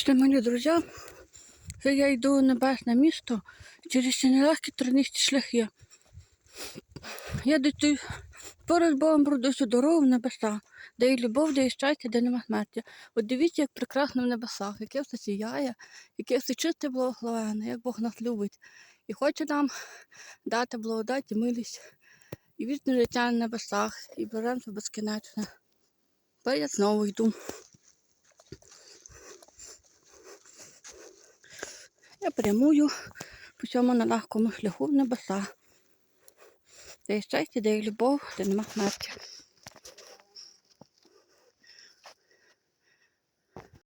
Бачите, мої друзі, я йду у небесне місто через ці нелегкі тернисті шляхи. Я до поряд Богом цю дорогу в небеса, де є любов, де є щастя, де нема смерті. От дивіться, як прекрасно в небесах, яке все сіяє, яке все чисте благословенне, як Бог нас любить. І хоче нам дати благодать і милість, і вічне життя на небесах, і блаженство безкінечне. Тепер я знову йду. Я прямую по цьому нелегкому шляху в небеса. Де є щастя, де є любов, де нема смерті.